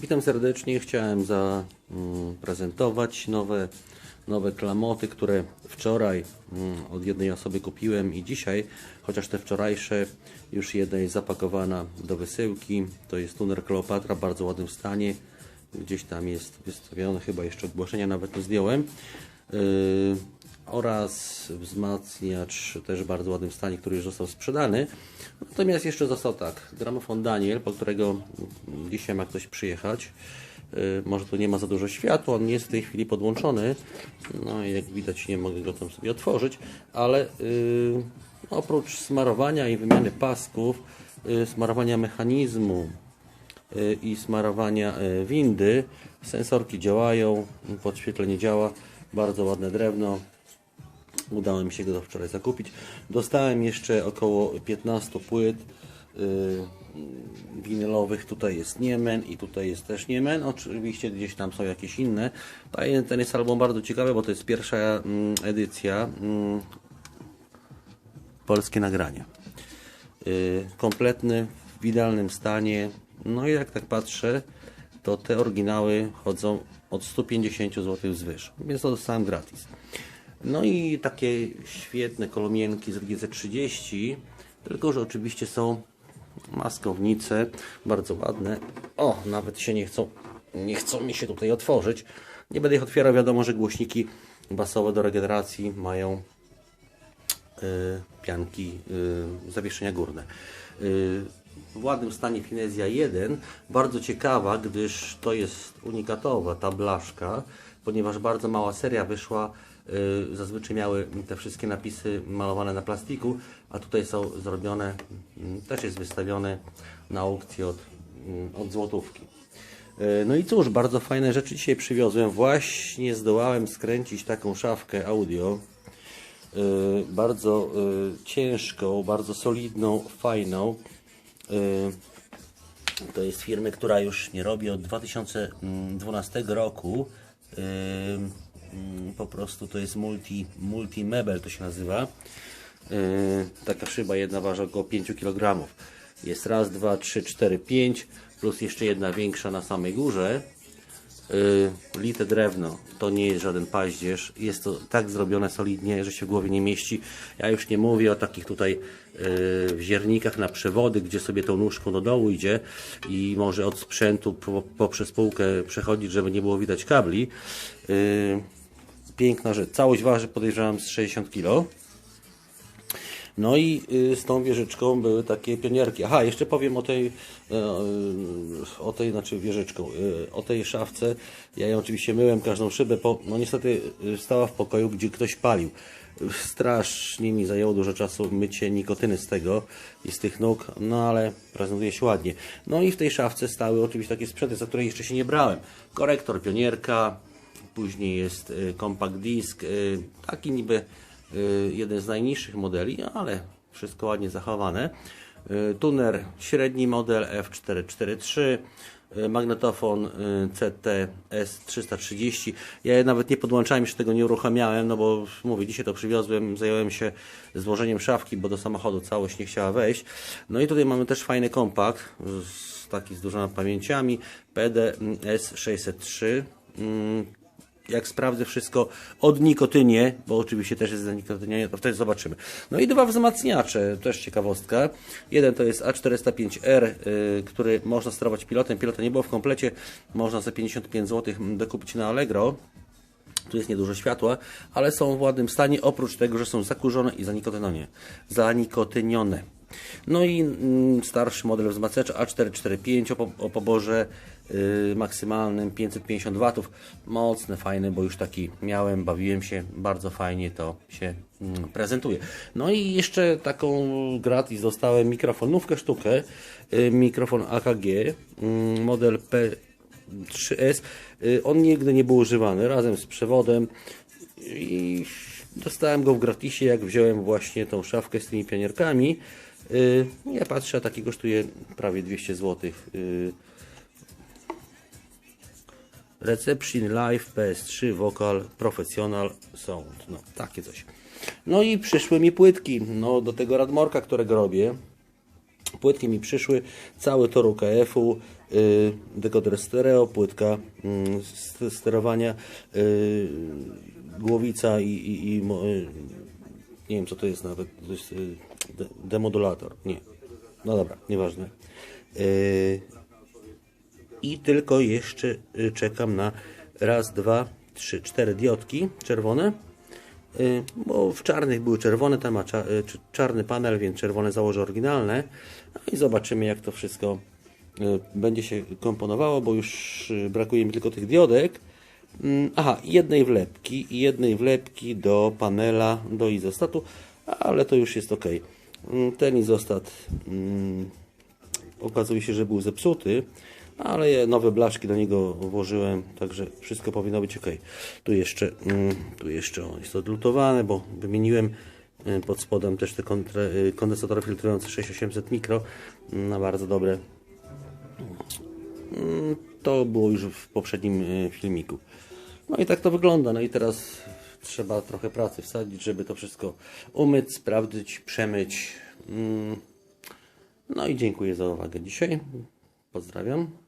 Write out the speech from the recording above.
Witam serdecznie. Chciałem zaprezentować nowe, nowe klamoty, które wczoraj mm, od jednej osoby kupiłem i dzisiaj, chociaż te wczorajsze już jedna jest zapakowana do wysyłki. To jest tuner Kleopatra w bardzo ładnym stanie. Gdzieś tam jest wystawione, chyba jeszcze ogłoszenia nawet nie zdjąłem. Yy, oraz wzmacniacz też w bardzo ładnym stanie, który już został sprzedany. Natomiast jeszcze został tak, gramofon Daniel, po którego dzisiaj ma ktoś przyjechać. Yy, Może tu nie ma za dużo światła, on nie jest w tej chwili podłączony. No i jak widać nie mogę go tam sobie otworzyć, ale yy, oprócz smarowania i wymiany pasków, yy, smarowania mechanizmu, y, i smarowania y, windy. Sensorki działają, podświetlenie działa, bardzo ładne drewno. Udało mi się go wczoraj zakupić. Dostałem jeszcze około 15 płyt y, winylowych. Tutaj jest Niemen i tutaj jest też Niemen. Oczywiście gdzieś tam są jakieś inne. Ten- Ten jest album bardzo ciekawy, bo to jest pierwsza mm, edycja mm, polskie nagranie. Y, kompletny, w idealnym stanie. No i jak tak patrzę, to te oryginały chodzą od 150 zł wzwyż, więc to dostałem gratis. No i takie świetne kolomienki z GZ30, tylko że oczywiście są maskownice, bardzo ładne. O, nawet się nie chcą, nie chcą mi się tutaj otworzyć. Nie będę ich otwierał, wiadomo, że głośniki basowe do regeneracji mają y, pianki y, zawieszenia górne. Y, w ładnym stanie Finezja 1, bardzo ciekawa, gdyż to jest unikatowa ta blaszka, ponieważ bardzo mała seria wyszła, y, zazwyczaj miały te wszystkie napisy malowane na plastiku, a tutaj są zrobione, mm, też jest wystawione na aukcji od, mm, od złotówki. E, No i cóż, bardzo fajne rzeczy dzisiaj przywiozłem. Właśnie zdołałem skręcić taką szafkę audio. E, Bardzo ciężką, bardzo solidną, fajną. E, To jest firmy, która już nie robi od 2012 roku. E, mm, Po prostu to jest multi, multi mebel to się nazywa. Taka szyba jedna waży około 5 kg. Jest raz, dwa, trzy, cztery, pięć, plus jeszcze jedna większa na samej górze. Yy, lite drewno, to nie jest żaden paździerz. Jest to tak zrobione solidnie, że się w głowie nie mieści. Ja już nie mówię o takich tutaj yy, wziernikach na przewody, gdzie sobie tą nóżką do dołu idzie i może od sprzętu po, poprzez półkę przechodzić, żeby nie było widać kabli. Yy, piękna rzecz. Całość waży podejrzewam z 60 kg. No i y, z tą wieżyczką były takie pionierki. Aha, jeszcze powiem o tej, e, o tej, znaczy wieżyczką, y, o tej szafce. Ja ją oczywiście myłem każdą szybę, bo no niestety y, stała w pokoju, gdzie ktoś palił. Strasznie mi zajęło dużo czasu mycie nikotyny z tego i z tych nóg, no ale prezentuje się ładnie. No i w tej szafce stały oczywiście takie sprzęty, za które jeszcze się nie brałem. Korektor pionierka, później jest compact disc, y, taki niby jeden z najniższych modeli, ale wszystko ładnie zachowane. Y, Tuner średni model F443, y, magnetofon y, CT S330. Ja nawet nie podłączałem, jeszcze tego nie uruchamiałem, no bo mówię, dzisiaj to przywiozłem, zająłem się złożeniem szafki, bo do samochodu całość nie chciała wejść. No i tutaj mamy też fajny kompakt, taki z dużoma pamięciami, PD S603 jak sprawdzę wszystko od nikotynie, bo oczywiście też jest za nikotynie, to wtedy zobaczymy. No i dwa wzmacniacze, też ciekawostka. Jeden to jest A405R, y, który można sterować pilotem. Pilota nie było w komplecie, można za 55 zł dokupić na Allegro. Tu jest niedużo światła, ale są w ładnym stanie, oprócz tego, że są zakurzone i zanikotynione. zanikotynione. No i mm, starszy model wzmacniacza A445 o, po, o poborze maksymalnym 550 W. Mocny, fajny, bo już taki miałem, bawiłem się, bardzo fajnie to się mm, prezentuje. No i jeszcze taką gratis dostałem mikrofonówkę sztukę, y, mikrofon AKG, y, model P 3S. Y, On nigdy nie był używany razem z przewodem i dostałem go w gratisie, jak wziąłem właśnie tą szafkę z tymi pionierkami. Y, Ja patrzę, a taki kosztuje prawie 200 zł. Reception Live PS3 Vocal Professional Sound. No, takie coś. No i przyszły mi płytki. No, do tego Radmorka, którego robię. Płytki mi przyszły, cały tor UKF-u, y, dekoder stereo, płytka st- sterowania, y, głowica i, i, i mo- y, nie wiem co to jest nawet, to jest y, de- demodulator, nie, no dobra, nieważne. Y, I tylko jeszcze y, czekam na raz, dwa, trzy, cztery diodki czerwone, y, bo w czarnych były czerwone, tam ma y, cz- czarny panel, więc czerwone założę oryginalne No i zobaczymy jak to wszystko będzie się komponowało, bo już brakuje mi tylko tych diodek. Mm, Aha, jednej wlepki jednej wlepki do panela, do izostatu, ale to już jest ok. Mm, Ten izostat mm, okazuje się, że był zepsuty, ale nowe blaszki do niego włożyłem, także wszystko powinno być ok. Tu jeszcze, mm, tu jeszcze jest odlutowane, bo wymieniłem y, pod spodem też te y, kondensatory filtrujące 6800 mikro mm, na bardzo dobre. Mm, To było już w poprzednim y, filmiku. No i tak to wygląda. No i teraz trzeba trochę pracy wsadzić, żeby to wszystko umyć, sprawdzić, przemyć. No i dziękuję za uwagę dzisiaj. Pozdrawiam.